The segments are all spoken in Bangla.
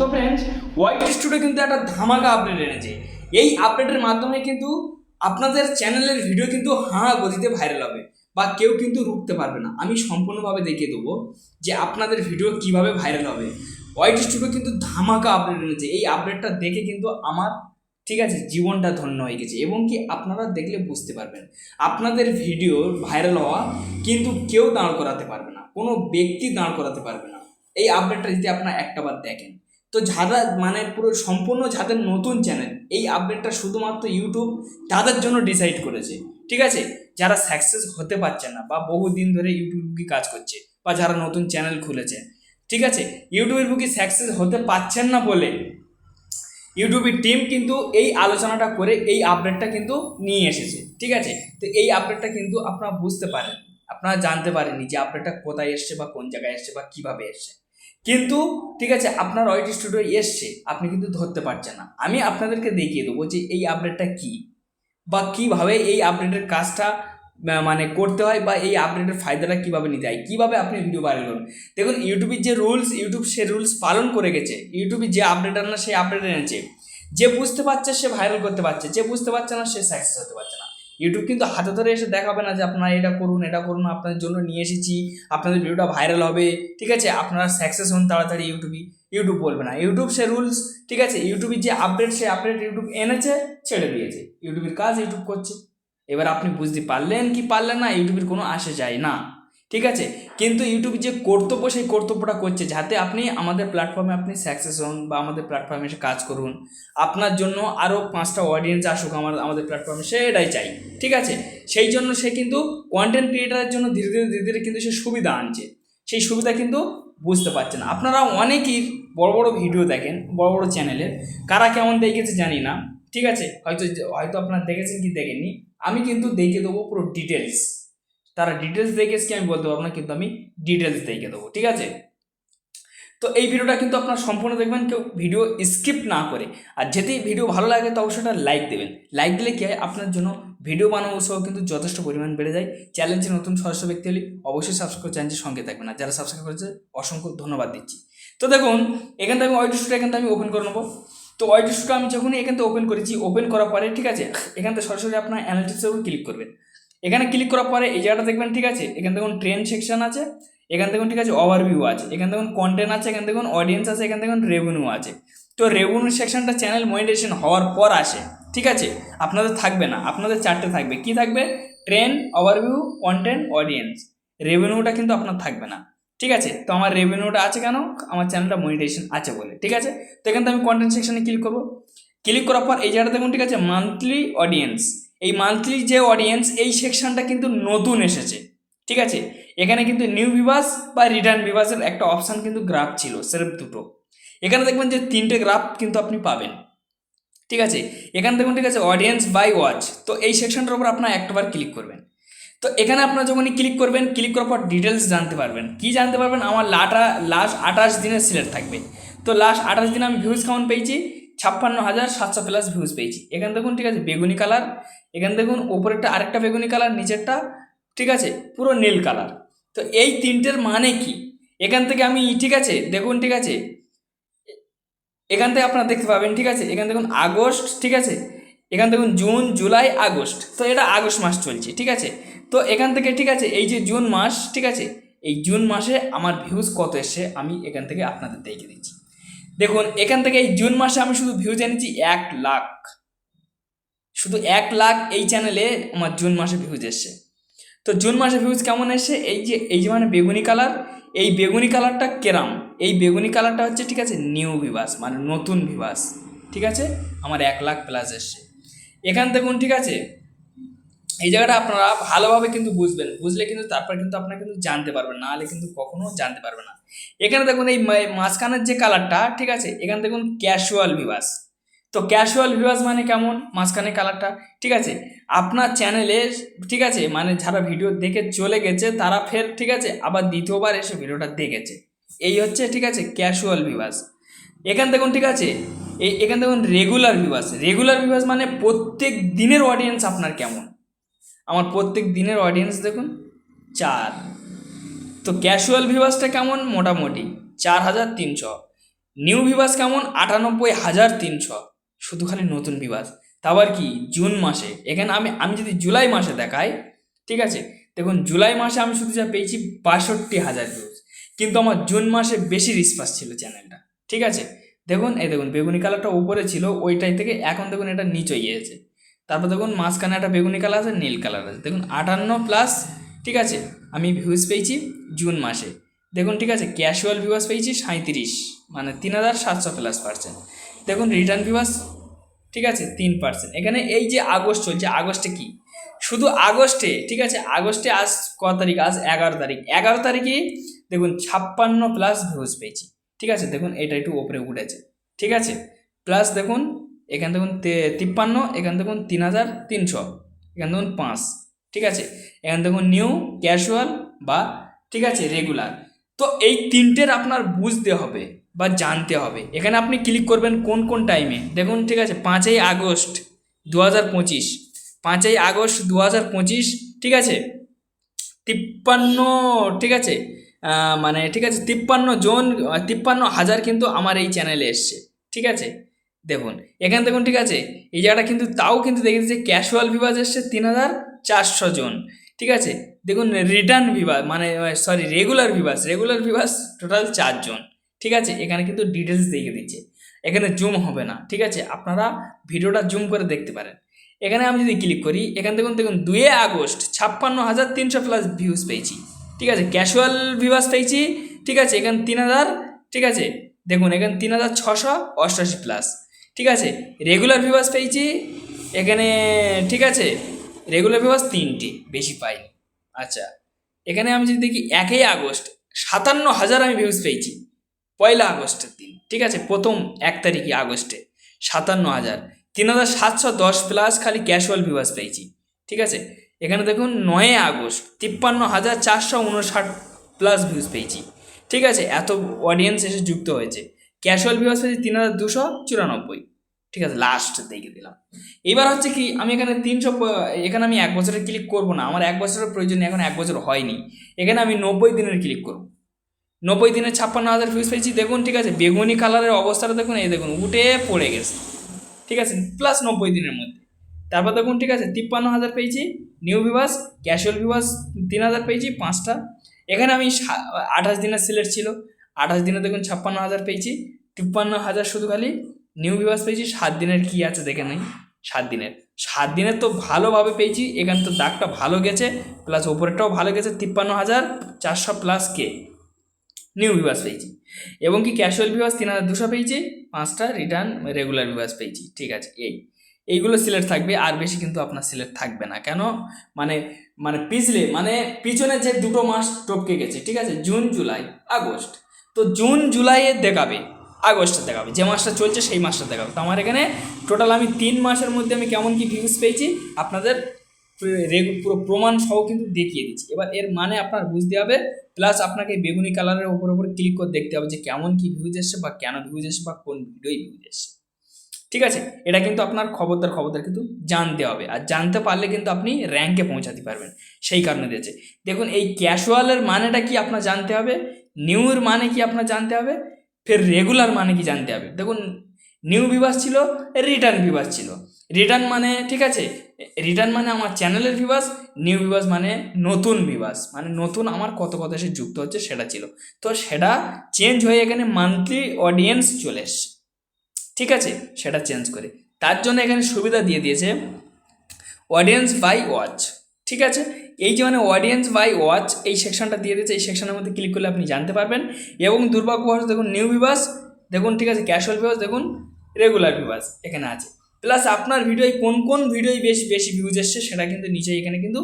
তো ফ্রেন্ডস হোয়াইট স্টুডিও কিন্তু একটা ধামাকা আপডেট এনেছে। এই আপডেটের মাধ্যমে কিন্তু আপনাদের চ্যানেলের ভিডিও কিন্তু হাঁ গতিতে ভাইরাল হবে বা কেউ কিন্তু রুখতে পারবে না। আমি সম্পূর্ণভাবে দেখিয়ে দেবো যে আপনাদের ভিডিও কীভাবে ভাইরাল হবে। হোয়াইট স্টুডিও কিন্তু ধামাকা আপডেট এনেছে। এই আপডেটটা দেখে কিন্তু আমার, ঠিক আছে, জীবনটা ধন্য হয়ে গেছে এবং কি আপনারা দেখলে বুঝতে পারবেন। আপনাদের ভিডিও ভাইরাল হওয়া কিন্তু কেউ দাঁড় করাতে পারবে না। কোনো ব্যক্তি দাঁড় করাতে পারবে না। এই আপডেটটা যদি আপনারা একটাবার দেখেন তো যারা মানে পুরো সম্পূর্ণ যাদের নতুন চ্যানেল এই আপডেটটা শুধুমাত্র ইউটিউব তাদের জন্য ডিসাইড করেছে। ঠিক আছে? যারা সাকসেস হতে পারছে না বা বহুদিন ধরে ইউটিউব বুকি কাজ করছে বা যারা নতুন চ্যানেল খুলেছে, ঠিক আছে? ইউটিউবের বুকি সাকসেস হতে পারছেন না বলে ইউটিউবের টিম কিন্তু এই আলোচনাটা করে এই আপডেটটা কিন্তু নিয়ে এসেছে, ঠিক আছে? তো এই আপডেটটা কিন্তু আপনারা বুঝতে পারেন, আপনারা জানতে পারেননি যে আপডেটটা কোথায় এসছে বা কোন জায়গায় এসছে বা কীভাবে এসছে। কিন্তু ঠিক আছে, আপনার ওয়াইট স্টুডিও এসছে, আপনি কিন্তু ধরতে পারছেন না। আমি আপনাদেরকে দেখিয়ে দেবো যে এই আপডেটটা কি বা কীভাবে এই আপডেটের কাজটা মানে করতে হয় বা এই আপডেটের ফায়দাটা কীভাবে নিতে হয়, কীভাবে আপনি ভিডিও ভাইরাল করুন দেখুন ইউটিউবের যে রুলস ইউটিউব সে রুলস পালন করে গেছে। ইউটিউবে যে আপডেট আনা সেই আপডেট এনেছে। যে বুঝতে পারছে, সে ভাইরাল করতে পারছে। যে বুঝতে পারছে না, সে সাকসেস হতে পারছে না। ইউটিউব কিন্তু হাতে ধরে এসে দেখাবে না যে আপনারা এটা করুন এটা করুন আপনাদের জন্য নিয়ে এসেছি, আপনাদের ভিডিওটা ভাইরাল হবে, ঠিক আছে? আপনারা সাকসেস হন তাড়াতাড়ি ইউটিউবই ইউটিউব বলবে না। ইউটিউব সে রুলস ঠিক আছে? ইউটিউবের যে আপডেট সে আপডেট ইউটিউব এনেছে, ছেড়ে দিয়েছে। ইউটিউবের কাজ ইউটিউব করছে। এবার আপনি বুঝতে পারলেন কি পারলেন না ইউটিউবের কোনো আসে যায় না। ঠিক আছে? কিন্তু ইউটিউব যে কর্তব্য, সেই কর্তব্যটা করছে যাতে আপনি আমাদের প্ল্যাটফর্মে আপনি সাকসেস হন বা আমাদের প্ল্যাটফর্মে এসে কাজ করুন। আপনার জন্য আরও পাঁচটা অডিয়েন্স আসুক আমার, আমাদের প্ল্যাটফর্মে সেটাই চাই। ঠিক আছে? সেই জন্য সে কিন্তু কন্টেন্ট ক্রিয়েটারের জন্য ধীরে ধীরে ধীরে ধীরে কিন্তু সে সুবিধা আনছে। সেই সুবিধা কিন্তু বুঝতে পারছেন আপনারা অনেকেই বড় বড় ভিডিও দেখেন, বড় বড় চ্যানেলের কারা কেমন দেখেছে জানি না। ঠিক আছে? হয়তো হয়তো আপনারা দেখেছেন কি দেখেননি? আমি কিন্তু দেখে দেবো পুরো ডিটেলস তারা ডিটেলস দেখেছে কি আমি বলতে পারব না, কিন্তু আমি ডিটেলস দেখে দেবো, ঠিক আছে? তো এই ভিডিওটা কিন্তু আপনারা সম্পূর্ণ দেখবেন, কেউ ভিডিও স্কিপ না করে। আর যেতেই ভিডিও ভালো লাগে, তো অবশ্যই লাইক দেবেন। লাইক দিলে কি হয়, আপনার জন্য ভিডিও বানাবো সহ কিন্তু যথেষ্ট পরিমাণ বেড়ে যায়। চ্যালেঞ্জে নতুন সদস্য ব্যক্তি হলে অবশ্যই সাবস্ক্রাইব করে সঙ্গে থাকবেন। আর যারা সাবস্ক্রাইব করেছে, অসংখ্য ধন্যবাদ দিচ্ছি। তো দেখুন, এখান থেকে আমি স্টুডিও এখান থেকে আমি ওপেন করে নেব। তো স্টুডিও আমি যখনই এখান থেকে ওপেন করেছি ওপেন করার পরে, ঠিক আছে, এখান থেকে সরাসরি আপনার অ্যানালিটিক্সের উপর ক্লিক করবেন। এখানে ক্লিক করার পরে এই জায়গাটা দেখবেন ঠিক আছে? এখান দেখুন ট্রেন সেকশন আছে, এখান থেকে ঠিক আছে ওভারভিউ আছে, এখান থেকে কন্টেন্ট আছে, এখান থেকে অডিয়েন্স আছে, এখান থেকে রেভিনিউ আছে। তো রেভিনিউ সেকশনটা চ্যানেল মনিটাইজেশন হওয়ার পর আসে, ঠিক আছে? আপনাদের থাকবে না, আপনাদের চারটে থাকবে। কি থাকবে? ট্রেন ওভারভিউ কন্টেন্ট অডিয়েন্স রেভিনিউটা কিন্তু আপনার থাকবে না, ঠিক আছে? তো আমার রেভিনিউটা আছে কেন? আমার চ্যানেলটা মনিটাইজেশন আছে বলে, ঠিক আছে? তো এখান থেকে আমি কন্টেন্ট সেকশনে ক্লিক করব। ক্লিক করার পর এই জায়গাটা দেখুন ঠিক আছে মান্থলি অডিয়েন্স এই মান্থলি যে অডিয়েন্স এই সেকশনটা কিন্তু নতুন এসেছে, ঠিক আছে? এখানে কিন্তু নিউ ভিভাস বা রিটার্ন ভিভাসের একটা অপশান কিন্তু গ্রাফ ছিল সেরফ দুটো। এখানে দেখবেন যে তিনটে গ্রাফ কিন্তু আপনি পাবেন, ঠিক আছে? এখানে দেখুন, ঠিক আছে অডিয়েন্স বাই ওয়াচ তো এই সেকশনটার উপর আপনার একটাবার ক্লিক করবেন। তো এখানে আপনার যখনই ক্লিক করবেন ক্লিক করার পর ডিটেলস জানতে পারবেন। কি জানতে পারবেন? আমার লাটা লাস্ট আঠাশ দিনের সিলেক্ট থাকবে। তো লাস্ট আঠাশ দিনে আমি ভিউজ কেমন পেয়েছি ছাপ্পান্ন হাজার সাতশো প্লাস ভিউজ পেয়েছি। এখানে দেখুন, ঠিক আছে, বেগুনি কালার এখানে দেখুন, ওপরেরটা আরেকটা বেগুনি কালার নিচেরটা, ঠিক আছে, পুরো নীল কালার তো এই তিনটের মানে কি? এখান থেকে আমি ঠিক আছে, দেখুন, ঠিক আছে, এখান থেকে আপনারা দেখতে পাবেন, ঠিক আছে, এখান দেখুন, আগস্ট, ঠিক আছে, এখান দেখুন, জুন, জুলাই, আগস্ট, তো এটা আগস্ট মাস চলছে, ঠিক আছে, তো এখান থেকে, ঠিক আছে, এই যে জুন মাস, ঠিক আছে, এই জুন মাসে আমার ভিউজ কত এসে আমি এখান থেকে আপনাদের দেখে দিচ্ছি। দেখুন, এখান থেকে এই জুন মাসে আমি শুধু ভিউজ এনেছি এক লাখ। শুধু এক লাখ এই চ্যানেলে আমার জুন মাসে ভিউজ এসছে। তো জুন মাসে ভিউজ কেমন এসছে? এই যে এই যে মানে বেগুনি কালার এই বেগুনি কালারটা কেরাম। এই বেগুনি কালারটা হচ্ছে, ঠিক আছে নিউ ভিভাস মানে নতুন ভিভাস ঠিক আছে? আমার এক লাখ প্লাস এসছে। এখান দেখুন ঠিক আছে এই জায়গাটা আপনারা ভালোভাবে কিন্তু বুঝবেন। বুঝলে কিন্তু তারপর কিন্তু আপনারা কিন্তু জানতে পারবেন না হলে কিন্তু কখনো জানতে পারবে না। এখানে দেখুন এই মাঝখানের যে কালারটা ঠিক আছে? এখানে দেখুন ক্যাশুয়াল ভিভাস তো ক্যাশুয়াল ভিউয়ার্স মানে কেমন? মাঝখানে কালারটা ঠিক আছে? আপনার চ্যানেলে ঠিক আছে? মানে যারা ভিডিও দেখে চলে গেছে, তারা ফের, ঠিক আছে? আবার দ্বিতীয়বার এসে ভিডিওটা দেখেছে। এই হচ্ছে, ঠিক আছে? ক্যাশুয়াল ভিউয়ার্স এখান দেখুন, ঠিক আছে? এই এখান দেখুন রেগুলার ভিউয়ার্স রেগুলার ভিউয়ার্স মানে প্রত্যেক দিনের অডিয়েন্স আপনার কেমন? আমার প্রত্যেক দিনের অডিয়েন্স দেখুন, চার। তো ক্যাশুয়াল ভিভাসটা কেমন? মোটামুটি চার হাজার তিনশো। নিউ ভিভাস কেমন? আটানব্বই হাজার তিনশো। শুধু খালি নতুন ভিভাস তা আবার কি? জুন মাসে। এখানে আমি আমি যদি জুলাই মাসে দেখাই, ঠিক আছে? দেখুন, জুলাই মাসে আমি শুধু যা পেয়েছি বাষট্টি হাজার ভিউজ কিন্তু আমার জুন মাসে বেশি রিসপাস ছিল চ্যানেলটা ঠিক আছে? দেখুন, এই দেখুন, বেগুনি কালারটা উপরে ছিল, ওইটাই থেকে এখন দেখুন এটা নিচে গিয়েছে। তারপর দেখুন মাঝখানে একটা বেগুনি কালার আছে, নীল কালার আছে। দেখুন আটান্ন প্লাস ঠিক আছে? আমি ভিউজ পেয়েছি জুন মাসে। দেখুন, ঠিক আছে? ক্যাশুয়াল ভিউয়ার্স পেয়েছি সাঁত্রিশ মানে তিন হাজার সাতশো প্লাস পার্সেন্ট দেখুন রিটার্ন ভিউয়ার্স ঠিক আছে? তিন পার্সেন্ট এখানে এই যে আগস্ট চলছে, আগস্টে কি? শুধু আগস্টে, ঠিক আছে? আগস্টে আজ ক তারিখ? আজ এগারো তারিখ। এগারো তারিখে দেখুন ছাপ্পান্ন প্লাস ভিউজ পেয়েছি। ঠিক আছে? দেখুন, এটা একটু ওপরে উঠেছে। ঠিক আছে? প্লাস দেখুন এখানে তে- তিপ্পান্ন, এখান দেখুন তিন হাজার তিনশো, এখান দেখুন পাঁচ, ঠিক আছে? এখান দেখুন নিউ ক্যাশুয়াল বা, ঠিক আছে, রেগুলার। তো এই তিনটের আপনার বুঝতে হবে বা জানতে হবে। এখানে আপনি ক্লিক করবেন কোন কোন টাইমে? দেখুন, ঠিক আছে, পাঁচই আগস্ট দু হাজার পঁচিশ, পাঁচই আগস্ট দু হাজার পঁচিশ, ঠিক আছে? তিপ্পান্ন, ঠিক আছে? মানে ঠিক আছে, তিপ্পান্ন জন, তিপ্পান্ন হাজার কিন্তু আমার এই চ্যানেলে এসছে, ঠিক আছে? দেখুন, এখানে দেখুন ঠিক আছে, এই জায়গাটা কিন্তু তাও কিন্তু দেখেছি যে ক্যাশুয়াল ভিভাজ এসছে তিন হাজার চারশো জন, ঠিক আছে? দেখুন রিটার্ন ভিভাস মানে sorry regular viewers regular viewers total চারজন, ঠিক আছে? এখানে কিন্তু ডিটেলস দেখিয়ে দিচ্ছে, এখানে জুম হবে না, ঠিক আছে? আপনারা ভিডিওটা জুম করে দেখতে পারেন। এখানে আমি যদি ক্লিক করি, এখানে দেখুন দেখুন দুয়ে আগস্ট ছাপ্পান্ন হাজার তিনশো প্লাস ভিউজ পেয়েছি, ঠিক আছে? ক্যাশুয়াল ভিউয়ার্স পেয়েছি, ঠিক আছে? এখানে তিন হাজার, ঠিক আছে? দেখুন, এখানে তিন হাজার ছশো অষ্টাশি প্লাস ঠিক আছে? রেগুলার ভিউয়ার্স পেয়েছি, এখানে ঠিক আছে? রেগুলার ভিউয়ার্স তিনটি, বেশি পাইনি। আচ্ছা এখানে আমি যদি দেখি একই আগস্ট, সাতান্ন হাজার আমি ভিউজ পেয়েছি, পয়লা আগস্টের দিন, ঠিক আছে? প্রথম এক তারিখে আগস্টে, সাতান্ন হাজার, তিন হাজার সাতশো দশ প্লাস খালি ক্যাশুয়াল ভিউয়ার্স পেয়েছি, ঠিক আছে? এখানে দেখুন নয় আগস্ট, তিপ্পান্ন হাজার চারশো উনষাট প্লাস ভিউজ পেয়েছি, ঠিক আছে? এত অডিয়েন্স এসে যুক্ত হয়েছে। ক্যাশুয়াল ভিউয়ার্স পেয়েছি তিন হাজার দুশো চুরানব্বই। ঠিক আছে লাস্ট দেখে দিলাম। এবার হচ্ছে কি, আমি এখানে তিনশো এখানে আমি এক বছরের ক্লিক করব না। আমার এক বছরের প্রয়োজন এখন এক বছর হয়নি। এখানে আমি নব্বই দিনের ক্লিক করব। নব্বই দিনে ছাপ্পান্ন হাজার ভিউজ পেয়েছি। দেখুন, ঠিক আছে, বেগুনি কালারের অবস্থাটা দেখুন, এই দেখুন, উঠে পড়ে গেছে। ঠিক আছে প্লাস নব্বই দিনের মধ্যে। তারপর দেখুন, ঠিক আছে, তিপ্পান্ন হাজার পেয়েছি নিউ ভিভাস ক্যাশুয়াল ভিভাস তিন হাজার পেয়েছি, পাঁচটা। এখানে আমি আঠাশ দিনের সিলেট ছিল। আঠাশ দিনে দেখুন ছাপ্পান্ন হাজার পেয়েছি, তিপ্পান্ন হাজার শুধু খালি নিউ ভিভাস পেয়েছি, সাত দিনের কী আছে দেখে নেই, সাত দিনের। সাত দিনের তো ভালোভাবে পেয়েছি, এখানে তো দাগটা ভালো গেছে প্লাস ওপরেরটাও ভালো গেছে, তিপ্পান্ন হাজার চারশো প্লাস কে নিউ ভিভাস পেয়েছি। এবং কি ক্যাশুয়াল ভিভাস তিন হাজার দুশো পেয়েছি, পাঁচটা রিটার্ন রেগুলার ভিভাস পেয়েছি, ঠিক আছে, এই। এইগুলো সিলেক্ট থাকবে, আর বেশি কিন্তু আপনার সিলেক্ট থাকবে না, কেন? মানে মানে পিছলে মানে পিছনে যে দুটো মাস টপকে গেছে, ঠিক আছে, জুন, জুলাই, আগস্ট তো জুন, জুলাইয়ে দেখাবে, আগস্টে দেখাবে, যে মাসটা চলছে সেই মাসটা দেখাবে। তো আমার এখানে টোটাল আমি তিন মাসের মধ্যে আমি কেমন কি ভিউজ পেয়েছি, আপনাদের পুরো প্রমাণ সহ কিন্তু দেখিয়ে দিচ্ছি। এবার এর মানে আপনার বুঝতে হবে প্লাস আপনাকে বেগুনি কালারের ওপর ওপর ক্লিক করে দেখতে হবে যে কেমন কি ভিউজ এসছে বা কেন ভিউজ এসছে বা কোন ভিডিওই ভিউজ এসছে। ঠিক আছে? এটা কিন্তু আপনার খবরদার খবরদার কিন্তু জানতে হবে। আর জানতে পারলে কিন্তু আপনি র্যাঙ্কে পৌঁছাতে পারবেন। সেই কারণে দিয়েছে। দেখুন, এই ক্যাশুয়ালের মানেটা কি আপনার জানতে হবে? নিউর মানে কি আপনার জানতে হবে? ফের রেগুলার মানে কি জানতে হবে? দেখুন নিউ ভিভাস ছিল রিটার্ন ভিভাস ছিল। রিটার্ন মানে ঠিক আছে? রিটার্ন মানে আমার চ্যানেলের ভিভাস নিউ ভিভাস মানে নতুন ভিভাস মানে নতুন আমার কত কত এসে যুক্ত হচ্ছে সেটা ছিল। তো সেটা চেঞ্জ হয়ে এখানে মান্থলি অডিয়েন্স চলে এসছে। ঠিক আছে? সেটা চেঞ্জ করে। তার জন্য এখানে সুবিধা দিয়ে দিয়েছে অডিয়েন্স বাই ওয়াচ ঠিক আছে? এই যে মানে অডিয়েন্স বাই ওয়াচ এই সেকশনটা দিয়ে দিয়েছে, এই সেকশনের মধ্যে ক্লিক করলে আপনি জানতে পারবেন। এবং দুর্ভাগ্যবশত দেখুন নিউ ভিভাস দেখুন ঠিক আছে ক্যাশুয়াল ভিভাস দেখুন রেগুলার ভিভাস এখানে আছে। প্লাস আপনার ভিডিওয় কোন কোন ভিডিওয় বেশি বেশি ভিউজ এসছে, সেটা কিন্তু নিচে এখানে কিন্তু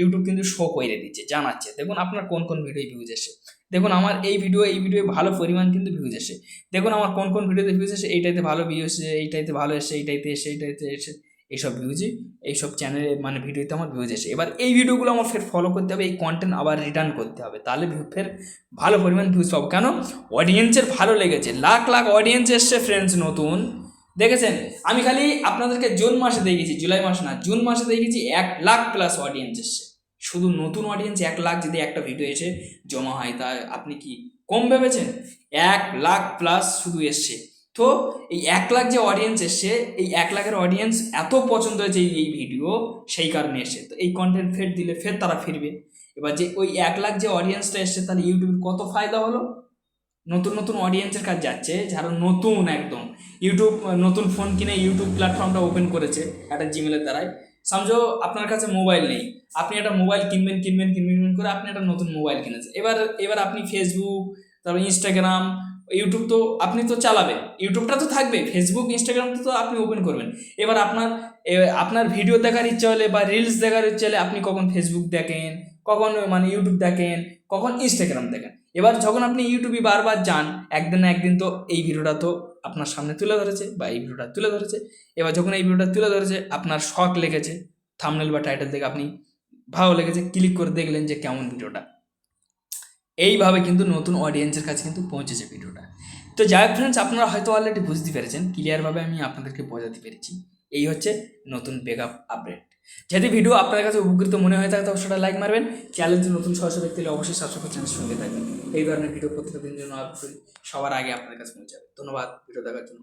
ইউটিউব কিন্তু শো করে দিচ্ছে, জানাচ্ছে। দেখুন আপনার কোন কোন ভিডিওয় ভিউজ এসছে। দেখুন আমার এই ভিডিও এই ভিডিও ভালো পরিমাণ কিন্তু ভিউজ এসে দেখুন আমার কোন কোন ভিডিওতে ভিউজ এসে এইটাইতে ভালো ভিউ এসে এইটাইতে ভালো এসে এইটাইতে এসে এইটাইতে এসে এইসব ভিউজই এইসব চ্যানেলে মানে ভিডিওতে আমার ভিউজ এসে। এবার এই ভিডিওগুলো আমার ফের ফলো করতে হবে, এই কন্টেন্ট আবার রিটার্ন করতে হবে। তাহলে view- ফের ভালো পরিমাণ ভিউজ পাবো। কেন? অডিয়েন্সের ভালো লেগেছে। লাখ লাখ অডিয়েন্স এসছে ফ্রেন্ডস নতুন। দেখেছেন? আমি খালি আপনাদেরকে জুন মাসে দেখেছি জুলাই মাসে না, জুন মাসে দেখেছি এক লাখ প্লাস অডিয়েন্স এসছে। শুধু নতুন অডিয়েন্স এক লাখ যদি একটা ভিডিও এসে জমা হয়, তা আপনি কি কম ভেবেছেন? এক লাখ প্লাস শুধু এসছে। তো এই এক লাখ যে অডিয়েন্স এসছে, এই এক লাখের অডিয়েন্স এত পছন্দ হয়েছে এই- ভিডিও সেই কারণে এসছে। তো এই কন্টেন্ট ফের দিলে, ফের তারা ফিরবে। এবার যে ওই এক লাখ যে অডিয়েন্সটা এসছে, তাহলে ইউটিউবের কত ফায়দা হলো? নতুন নতুন অডিয়েন্সের কাছে যাচ্ছে, যারা নতুন একদম। ইউটিউব নতুন ফোন কিনে ইউটিউব প্ল্যাটফর্মটা ওপেন করেছে, একটা জিমেলের দ্বারাই। সমঝো আপনার কাছে মোবাইল নেই। আপনি একটা মোবাইল কিনবেন কিনবেন কিনবেন কিনবেন করে আপনি একটা নতুন মোবাইল কিনেছেন। এবার এবার আপনি ফেসবুক তারপর ইনস্টাগ্রাম ইউটিউব তো আপনি তো চালাবেন। ইউটিউবটা তো থাকবে ফেসবুক ইনস্টাগ্রাম তো আপনি ওপেন করবেন। এবার আপনার আপনার ভিডিও দেখার ইচ্ছা হলে বা রিলস দেখার ইচ্ছা হলে আপনি কখন ফেসবুক দেখেন, কখন মানে ইউটিউব দেখেন, কখন ইনস্টাগ্রাম দেখেন। এবার যখন আপনি ইউটিউবে বারবার যান, একদিন না একদিন তো এই ভিডিওটা তো আপনার সামনে তুলে ধরেছে বা এই ভিডিওটা তুলে ধরেছে। এবার যখন এই ভিডিওটা তুলে ধরেছে, আপনার শখ লেগেছে থামনেল বা টাইটেল দেখে আপনি ভালো লেগেছে ক্লিক করে দেখলেন যে কেমন ভিডিওটা এইভাবে কিন্তু নতুন অডিয়েন্সের কাছে কিন্তু পৌঁছেছে ভিডিওটা। তো যাই হোক ফ্রেন্ডস আপনারা হয়তো অলরেডি বুঝতে পেরেছেন ক্লিয়ারভাবে আমি আপনাদেরকে বোঝাতে পেরেছি। এই হচ্ছে নতুন বেকআপ আপডেট যদি ভিডিও আপনার কাছে উপকৃত মনে হয়ে থাকে তবে সেটা লাইক মারবেন। চ্যানেলটি নতুন দেখতে হলে অবশ্যই সাবস্ক্রাইব চ্যানেলের সঙ্গে থাকবেন। এই ধরনের ভিডিও প্রত্যেকদিন জন্য সবার আগে আপনার কাছে পৌঁছাবে। ধন্যবাদ ভিডিও দেখার জন্য।